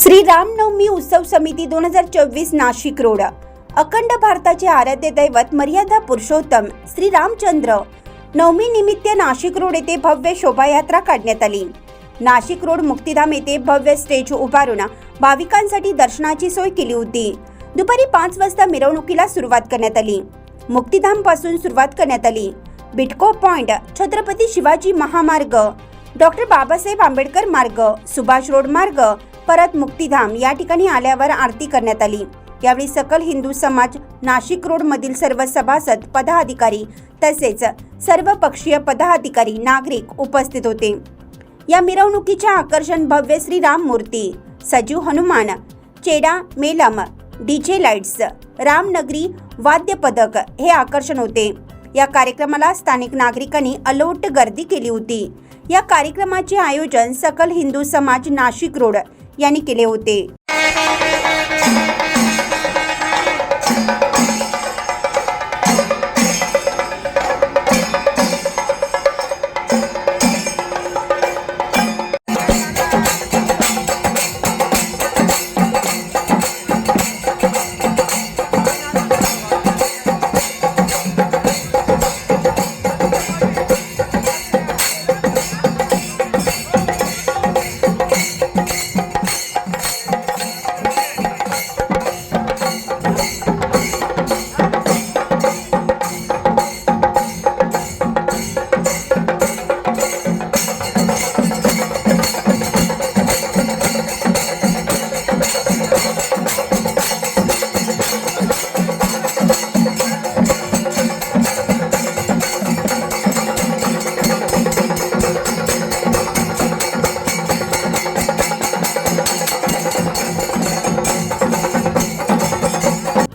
श्री रामनवमी उत्सव समिती दोन हजार चोवीस नाशिक रोड. अखंड भारताचे आराध्य दैवत मर्यादा पुरुषोत्तम श्री रामचंद्र नवमी निमित्त नाशिक रोड येथे भव्य शोभायात्रा काढण्यात आली. नाशिक रोड मुक्तिधाम येथे भव्य स्टेज उभारून भाविकांसाठी दर्शनाची सोय केली होती. दुपारी पाच वाजता मिरवणुकीला सुरुवात करण्यात आली. मुक्तिधामपासून सुरुवात करण्यात आली. बिटको पॉइंट छत्रपती शिवाजी महामार्ग. डॉक्टर बाबासाहेब आंबेडकर मार्ग सुभाष रोड मार्ग परत मुक्तिधाम या ठिकाणी आल्यावर आरती करण्यात आली. यावेळी सकल हिंदू समाज नाशिक रोड मधील सर्व सभासद पदाधिकारी तसेच सर्व पक्षीय पदाधिकारी नागरिक उपस्थित होते. या मिरवणुकीचे आकर्षण भव्य श्री राम मूर्ती सजीव हनुमान चेडा मेलम डीजे लाईट्स रामनगरी वाद्य पदक हे आकर्षण होते. या कार्यक्रमाला स्थानिक नागरिकांनी अलोट गर्दी केली होती. या कार्यक्रमाचे आयोजन सकल हिंदू समाज नाशिक रोड यांनी केले होते.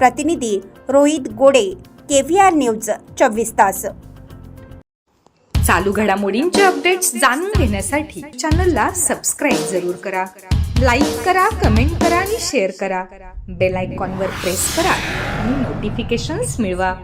प्रतिनिधी रोहित गोडे केव्हीआर न्यूज चोवीस तास. चालू घडामोडींचे अपडेट्स जाणून घेण्यासाठी चॅनलला सबस्क्राईब जरूर करा. लाईक करा कमेंट करा आणि शेअर करा. बेल आयकॉनवर प्रेस करा आणि नोटिफिकेशन्स मिळवा.